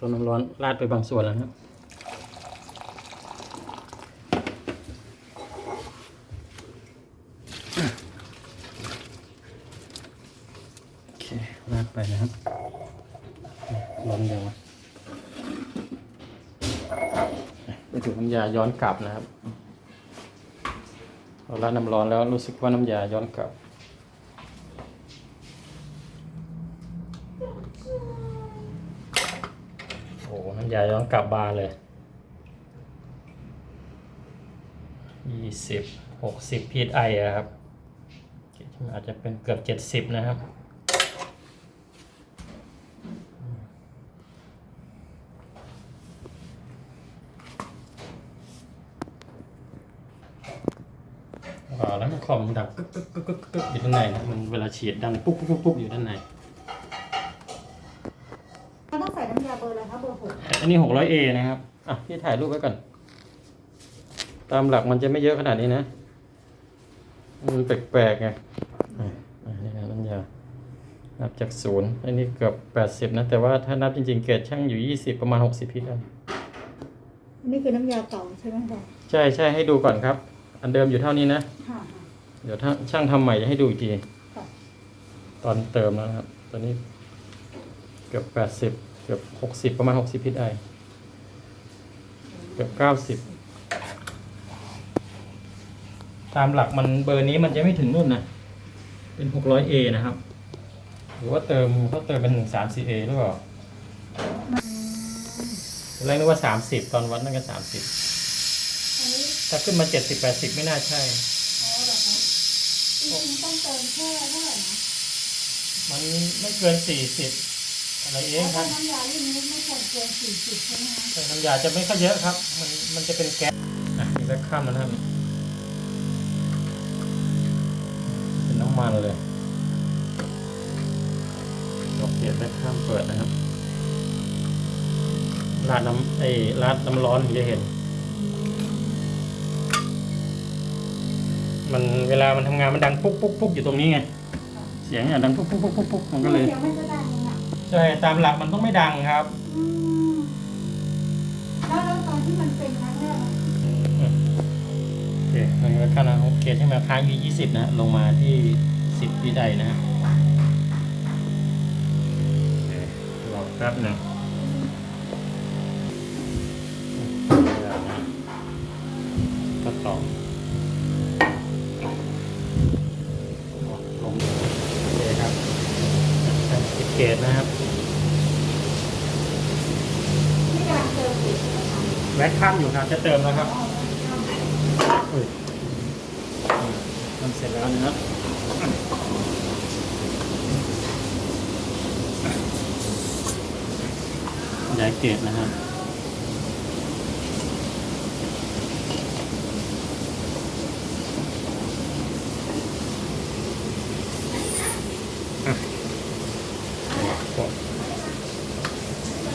ต้นน้ำร้อนราดไปบางส่วนแล้วครับโอเคราดไปนะครับร้อนเดียวไปถึงน้ำยาย้อนกลับนะครับเราราดน้ำร้อนแล้วรู้สึกว่าน้ำยาย้อนกลับ โอ้โหน้ำยาย้อนกลับบานเลยยี่สิบหกสิบพีไออะครับ อาจจะเป็นเกือบเจ็ดสิบนะครับอ่าแล้วมันคอมดังกึกกึกกึกกึกกึกอยู่ด้านในนะมันเวลาฉีดดังปุ๊บปุ๊บปุ๊บอยู่ด้านใน ก็ต้องใส่น้ำยาเบอ ร์อะไรคะเบอร์หกอันนี้ 600A นะครับ อะ พี่ถ่ายรูปไว้ก่อน ตามหลักมันจะไม่เยอะขนาดนี้นะ มันแปลกๆไงอะอะนี่นะน้ำยา นับจากศูนย์อันนี้เกือบ 80 นะ แต่ว่าถ้านับจริงๆ เกรดช่างอยู่ 20 ประมาณ 60พิษได้นี่คือน้ำยาเก่าใช่ไหมคะใช่ใช่ให้ดูก่อนครับ อันเดิมอยู่เท่านี้นะ ค่ะเดี๋ยวถ้าช่างทำใหม่จะให้ดูอีกที ค่ะตอนเติมแล้วนะครับ ตอนนี้เกือบ 80เกือบ60ประมาณ60พิษได้เกือบ90ตามหลักมันเบอร์นี้มันจะไม่ถึงนู่นนะ เป็น 600A นะครับ หรือว่าเติมเขาเติมเป็น 34A หรือเปล่าตอนแรกนึกว่า30ตอนวัดนั่นก็30อันนี้ถ้าขึ้นมา70 80ไม่น่าใช่อ๋อเหรอคะจริงๆต้องเติมแค่เท่าไหร่นะมันไม่เกิน40 อะไรเองคถ้ารับน้ำยารุ่นนี้ไม่ควรเกินสี่สิบใช่ไหมคะแต่น้ำยาจะไม่ค่อยเยอะครับ มันมันจะเป็นแก๊สอะนี่แบ็คข้ามแล้วนะครับเป็นน้ำมันเลยดอกเปลี่ยนแบ็คข้ามเปิดนะครับราดน้ำไอ้ราดน้ำร้อนถึงจะเห็น มันเวลามันทำงานมันดังปุ๊กปุ๊กปุ๊กอยู่ตรงนี้ไง เสียงเนี่ยดังปุ๊กปุ๊กปุ๊กปุ๊กปุ๊กมันก็เลย เสียงไม่จะดังเลยอะ ใช่ตามหลักมันต้องไม่ดังครับ อืมแล้วแล้วตอนที่มันเป็นครั้งแรกอะโอเคมันก็ค่านะโอเคใช่ไหมค้างอยู่ยี่สิบนะ ลงมาที่สิบปีใดนะฮะโอเครอแป๊บหนึ่ง แว็กข้ามอยู่ครับจะเติมแล้วครับอุ้ยทำเสร็จแล้วนะครับย้ายเกรดนะครับอะ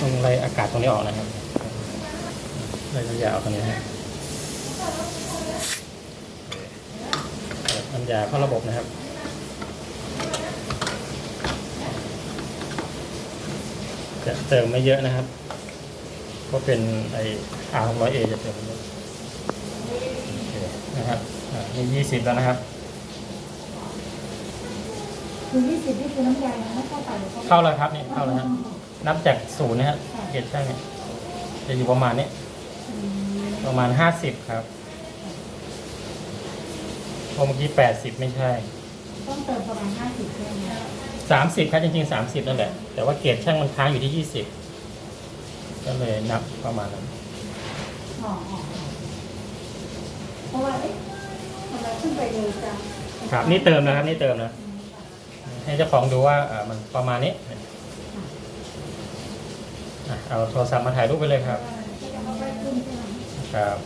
ต้องไล่อากาศตรงนี้ออกนะครับ ไล่น้ำยาออกตรงนี้นะครับเปิดน้ำยาเข้าระบบนะครับจะเติมไม่เยอะนะครับ ก็เป็นไออาร์ร้อยเอจะเติมไม่เยอะโอเคนะครับอ่านี่ยี่สิบแล้วนะครับคือยี่สิบนี่คือน้ำยายังไม่เข้าไปหรือเข้าแล้วครับนี่เข้าแล้วครับนับจากศูนย์นะครับเกจช่างเนี่ยจะอยู่ประมาณนี้อืม ประมาณห้าสิบครับเพราะเมื่อกี้แปดสิบไม่ใช่ ต้องเติมประมาณห้าสิบใช่ไหมคะสามสิบครับจริงๆสามสิบนั่นแหละ แต่ว่าเกรดช่างมันค้างอยู่ที่ยี่สิบก็เลยนับประมาณนั้น อ๋ออ๋ออ๋อเพราะว่าเอ๊ะทำไมขึ้นไปเร็วจังครับ นี่เติมนะครับ นี่เติมนะ ให้เจ้าของดูว่าอ่ามันประมาณนี้อะเอาโทรศัพท์มาถ่ายรูปไปเลยครับจะเข้าไปขึ้นใช่ไหม ครับ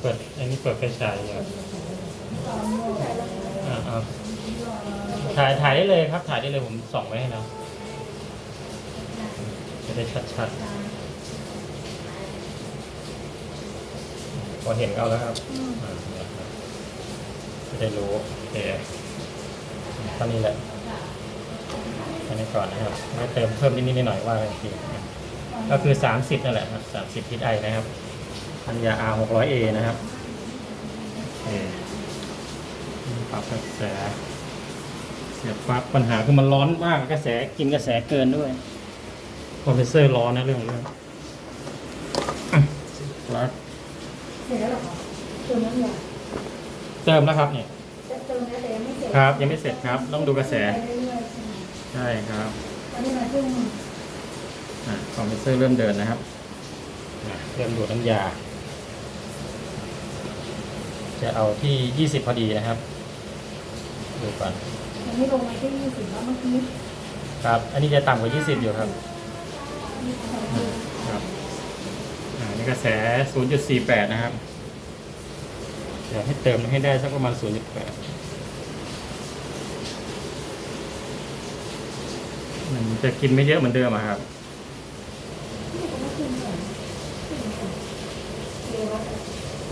เปิดอันนี้เปิดไฟฉายครับอ่าเอาถ่ายถ่ายได้เลยครับ ถ่ายได้เลยผมส่องไว้ให้แล้วจะได้ชัดๆ พอเห็นเขาแล้วครับอืมอ่าเนี่ยครับจะได้รู้โอเคเท่านี้แหละแค่นี้ก่อนนะครับไม่เติมเพิ่มนิดๆหน่อยๆว่าอีกทีนะครับก็คือ 30 นั่นแหละครับ 30พิษไอนะครับพันยา R 600A นะครับโอเคปรับกระแส เสียบปลั๊กปัญหาคือมันร้อนมากกระแสกินกระแสเกินด้วยคอมเพรสเซอร์ร้อนนะเรื่องเรื่องปลั๊ก สร็จแล้วเหรอคะเติมน้ำยาเติมแล้วครับเนี่ยจะเติมแล้วแต่ยังไม่เสร็จครับ ยังไม่เสร็จครับ ต้องดูกระแส ไปเรื่อยๆใช่ไหมใช่ครับตอนนี้มาครึ่งอะคอมเพรสเซอร์เริ่มเดินนะครับอะเริ่มดูดน้ำยา จะเอาที่ 20 พอดีนะครับ ดูก่อนอันนี้ลงมาที่ยี่สิบแล้วเมื่อกี้ครับ อันนี้จะต่ำกว่า 20 อยู่ครับยี่สิบสองอะครับอ่านี่กระแส 0.48 นะครับ อยากให้เติมให้ได้สักประมาณ 0.8 มันจะกินไม่เยอะเหมือนเดิมอะครับ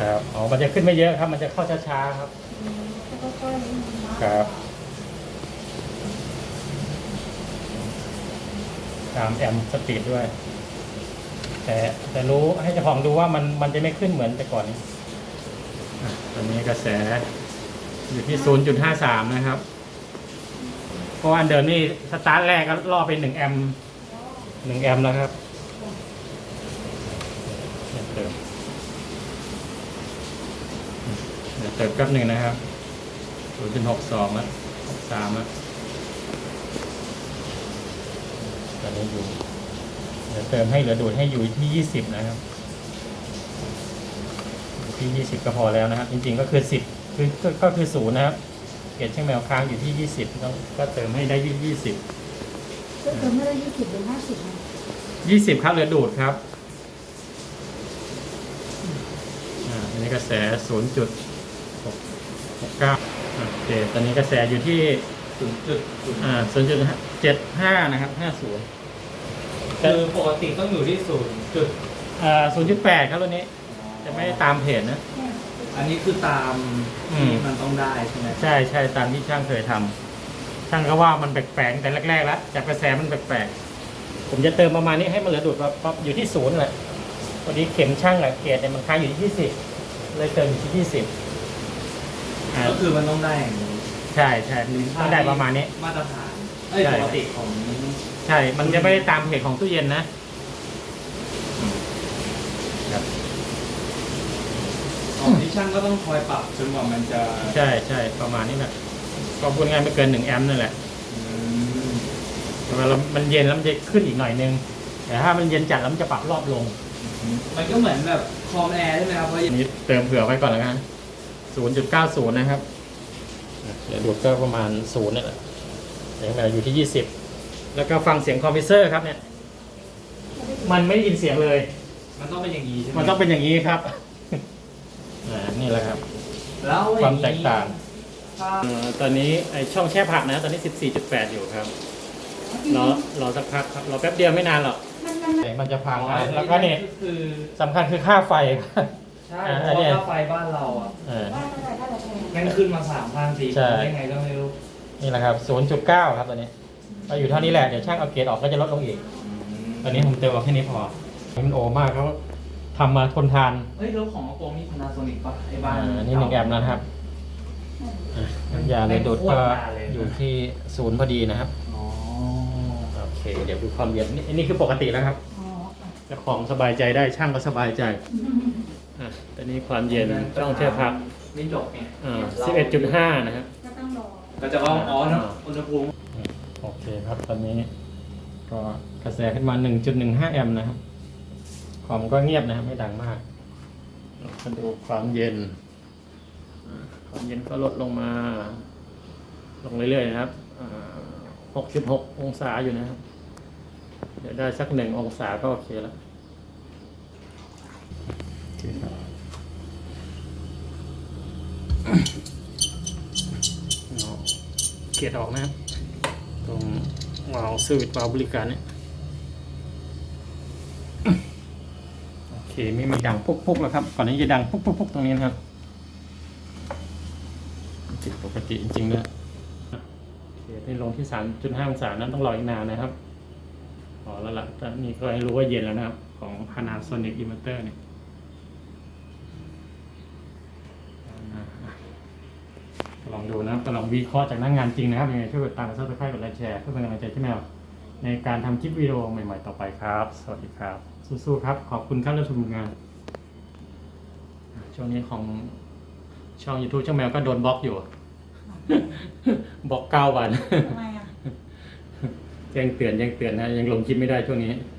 ครับ อ๋อ มันจะขึ้นไม่เยอะครับ มันจะเข้าช้าๆครับอืมแล้วก็ค่อยๆนะครับ ตามแอมสปีดด้วย แต่แต่รู้ให้เจ้าของดูว่ามันมันจะไม่ขึ้นเหมือนแต่ก่อนนี้อะตอนนี้กระแสอยู่ที่ 0.53 นะครับ เพราะว่าอันเดิมนี่สตาร์ทแรกก็ล่อไป 1 แอมป์1แอมป์แล้วครับเดี๋ยวเติมเดี๋ยวเติมแป๊บหนึ่งนะครับ 0.62แล้ว63แล้วตอนนี้อยู่เดี๋ยวเติมให้เหลือดูดให้อยู่ที่ยี่สิบนะครับอยู่ที่ยี่สิบก็พอแล้วนะครับ จริงๆก็คือสิบคือก็ก็คือศูนย์นะครับเกจเช่างแมวค้างอยู่ที่ยี่สิบต้องก็เติมให้ได้ยี่ยี่สิบจะเติมไม่ได้ยี่สิบหรือห้าสิบนะยี่สิบครับเหลือดูดครับอ่าอันนี้กระแสศูนย์จุดหกหกเก้าโอเคตอนนี้กระแสอยู่ที่ศูนย์จุดศูนย์อ่าศูนย์จุดเจ็ดห้านะครับห้าศูนย์ คือปกติต้องอยู่ที่ศูนย์จุดอ่าศูนย์จุดแปดครับตัวนี้ จะไม่ได้ตามเพจนะเนี่ยอันนี้คือตามอืที่มมันต้องได้ใช่ไหมใช่ใช่ตามที่ช่างเคยทำช่างก็ว่ามันแปลกๆแต่แรกๆแล้วจากกระแสมันแปลกๆผมจะเติมประมาณนี้ให้มันเหลือดูดว่าปั๊บอยู่ที่ศูนย์แหละพอดีเข็มช่างอะเกรดเนี่ยมันค้างอยู่ที่ยี่สิบเลยเติมอยู่ที่ยี่สิบอ่าก็คือมันต้องได้อย่างนี้ใช่ใช่ต้องได้ประมาณนี้มาตรฐานเอ้ยใช่ปกติของ ใช่ มันจะไม่ได้ตามเพจของตู้เย็นนะอืมครับของที่ช่างก็ต้องคอยปรับจนกว่ามันจะใช่ใช่ประมาณนี้แหละก็พูดง่ายไม่เกินหนึ่งแอมป์นั่นแหละอืมเวลามันเย็นแล้วมันจะขึ้นอีกหน่อยนึง แต่ถ้ามันเย็นจัดแล้วมันจะปรับรอบลงมันก็เหมือนแบบคอมแอร์ใช่ไหมครับเพราะอันนี้เติมเผื่อไว้ก่อนแล้วกัน0.90นะครับเดี๋ยวดูดก็ประมาณ0นี่แหละเดี๋ยวมาอยู่ที่20 แล้วก็ฟังเสียงคอมพิวเซอร์ครับเนี่ย มันไม่ได้ยินเสียงเลย มันต้องเป็นอย่างนี้ใช่ไหมมันต้องเป็นอย่างนี้ครับอ่านี่แหละครับ แล้วอย่ความนี้แตกต่างถ้าเอ่อตอนนี้ไอช่องแช่ผักนะ ตอนนี้ 14.8 อยู่ครับรอรอสักพักครับรอแป๊บเดียวไม่นานหรอกมันมันเดี๋ยวมันจะพังอ๋อนะแล้วก็เนี่ยคือ สำคัญคือค่าไฟ ใช่อ่าเพอันราะเนี้ย ว่าค่าไฟบ้านเราอะเออว่าเท่าไหร่เท่าไหร่แพงแม่งขึ้นมาสามพันสี่ใช่ พันได้ไงก็ไม่รู้นี่แหละครับ 0.9 ครับตอนนี้ ก็อยู่เท่านี้แหละ เดี๋ยวช่างเอาเกรดออกก็จะลดลงอีก ตอนนี้ผมเติมเอาแค่นี้พอมันโอมากเขาทำมาทนทานเฮ้ยแล้วของอโปงนี่พานาโซนิกป่ะไอ้บ้านอ่านี่หนึ่งแอมป์นะครับอะน้ำยาเลยดูดก็อยู่ที่ศูนย์พอดีนะครับ อ๋อโอเค เดี๋ยวดูความเย็นนี่อันนี้คือปกติแล้วครับอ๋อค่ะเจ้าของสบายใจได้ช่างก็สบายใจอะตอนนี้ความเย็นช่องแช่พักนี่จบไงอ่า11.5 นะครับก็ต้องรอก็จะว่าอ๋อเนอะอุณหภูมิ โอเคครับ ตอนนี้ก็กระแสขึ้นมา 1.15 แอมป์นะครับความก็เงียบนะครับไม่ดังมากมาดูความเย็น ความเย็นก็ลดลงมา ลงเรื่อยๆนะครับ 66 องศาอยู่นะครับ เดี๋ยวได้สักหนึ่งองศาก็โอเคแล้วโอเคครับเกียร์ออกนะครับ ตรงวาล์วสวิตช์วาล์วบริการเนี่ยโอเคไม่มีดังปุ๊กปุ๊กแล้วครับก่อนนี้จะดังปุ๊กปุ๊กปุ๊กตรงนี้นะครับผิดปกติจริงๆด้วยโอเคที่ลงที่สามจุดห้าองศานั้นต้องรออีกนานนะครับพอแล้วล่ะตอนนี้ก็ให้รู้ว่าเย็นแล้วนะครับ ของ Panasonic Inverter เนี่ยอ่าล องดูนะครับก็ลองวิเคราะห์จากหนั่งงานจริงนะครับยังไงช่วยกดตามกดซับสไครต์กดไลค์แชร์เพื่อเป็นกำลังใจที่แมวในการทำคลิปวิดีโอใหม่ ๆ ต่อไปครับ สวัสดีครับ สู้ๆครับ ขอบคุณครับที่ชมงาน ช่วงนี้ของช่อง YouTube ช่องแมวก็โดนบล็อกอยู่ บล็อกเก้าวันทำไมอะแจ้งเตือนแจ้งเตือนนะยังลงคลิปไม่ได้ช่วงนี้อ